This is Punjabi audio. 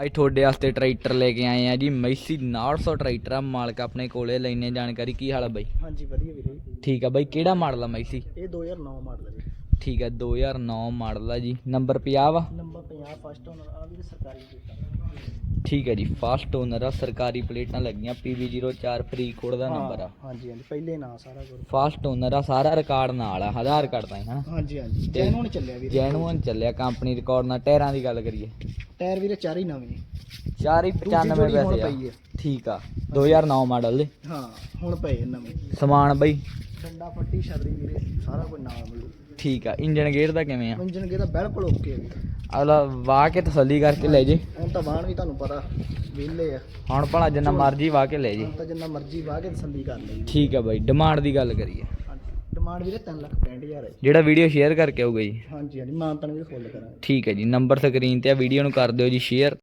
ਅੱਜ ਤੁਹਾਡੇ ਵਾਸਤੇ ਟਰੈਕਟਰ ਲੈ ਕੇ ਆਏ ਆ ਜੀ। ਮੈਸੀ 900 ਟਰੈਕਟਰ ਆ ਮਾਲਕ ਆਪਣੇ ਕੋਲੇ ਲੈਣੇ ਜਾਣਕਾਰੀ। ਕੀ ਹਾਲ ਆ ਬਾਈ? ਹਾਂਜੀ ਵਧੀਆ ਵੀਰੇ। ਠੀਕ ਆ ਬਾਈ ਕਿਹੜਾ ਮਾਡਲ ਆ ਮੈਸੀ? ਇਹ 2009 ਮਾਡਲ ਹੈ ਜੀ। ਠੀਕ ਆ 2009 ਮਾਡਲ ਆ ਜੀ। ਨੰਬਰ 50 ਵਾ? ਨੰਬਰ 50 ਫਸਟ ਓਨਰ ਆ ਵੀ ਸਰਕਾਰੀ ਕੀਤਾ ਠੀਕ ਹੈ ਜੀ ਫਸਟ ਓਨਰ ਆ ਸਰਕਾਰੀ ਪਲੇਟਾਂ ਲੱਗੀਆਂ। PB04 ਫਰੀਦਕੋਟ ਦਾ ਨੰਬਰ ਆ। ਹਾਂਜੀ ਹਾਂਜੀ ਪਹਿਲੇ ਨਾਂ ਸਾਰਾ ਕੁਝ। ਫਸਟ ਓਨਰ ਆ ਸਾਰਾ ਰਿਕਾਰਡ ਨਾਲ ਆ ਆਧਾਰ ਕਾਰਡ ਤਾਂ ਹੀ ਹਾਂਜੀ ਹਾਂਜੀ ਜੈਨੂਨ ਚੱਲਿਆ ਵੀਰੇ। ਜੈਨੂਅਨ ਚੱਲਿਆ ਕੰਪਨੀ ਰਿਕਾਰਡ ਨਾਲ ਟਾਇਰਾਂ ਦੀ ਗੱਲ ਕਰੀਏ। ਟਾਇਰ ਵੀਰੇ ਚਾਰ ਹੀ ਨਵੇਂ 4 ਹੀ 95 ਜੋੜੀ ਹੁਣ ਪੈਸੇ ਆ। ਠੀਕ ਆ 2009 ਮਾਡਲ ਦੇ। ਹਾਂ ਹੁਣ ਪਏ ਆ ਨਵੇਂ। ਸਮਾਨ ਬਈ। ਡੰਡਾ ਪੱਟੀ ਛਤਰੀ ਵੀਰੇ ਸਾਰਾ ਕੁਝ ਨਾਲ ਮਿਲੂ। ਠੀਕ ਆ ਇੰਜਨ ਗੇਅਰ ਦਾ ਕਿਵੇਂ ਆ? ਇੰਜਨ ਕੇ ਤਾਂ ਬਿਲਕੁਲ ਓਕੇ ਹੈ ਵੀਰੇ। ਅਗਲਾ ਵਾਹ ਕੇ ਤਸੱਲੀ ਕਰਕੇ ਲੈ ਜੇ। ਹੁਣ ਤਾਂ ਵਾਹਣ ਵੀ ਤੁਹਾਨੂੰ ਪਤਾ ਵਿਹਲੇ ਆ। ਹੁਣ ਭਲਾ ਜਿੰਨਾ ਮਰਜ਼ੀ ਵਾਹ ਕੇ ਲੈ ਜੇ। ਹੁਣ ਤਾਂ ਜਿੰਨਾ ਮਰਜ਼ੀ ਵਾਹ ਕੇ ਤਸੱਲੀ ਕਰ ਲਈ ਠੀਕ ਆ ਬਾਈ ਡਿਮਾਂਡ ਦੀ ਗੱਲ ਕਰੀਏ। ਡਿਮਾਂਡ ਵੀਰੇ 3 ਲੱਖ 65000 ਹੈ ਜਿਹੜਾ ਵੀਡੀਓ ਸ਼ੇਅਰ ਕਰਕੇ ਆਊਗਾ ਜੀ। ਹਾਂਜੀ ਹਾਂਜੀ ਮਾਨਤਨ ਵੀ ਫੁੱਲ ਕਰਾਂਗੇ ਠੀਕ ਹੈ ਜੀ ਨੰਬਰ ਸਕਰੀਨ ਤੇ ਆ ਵੀਡੀਓ ਨੂੰ ਕਰ ਦਿਓ ਜੀ ਸ਼ੇਅਰ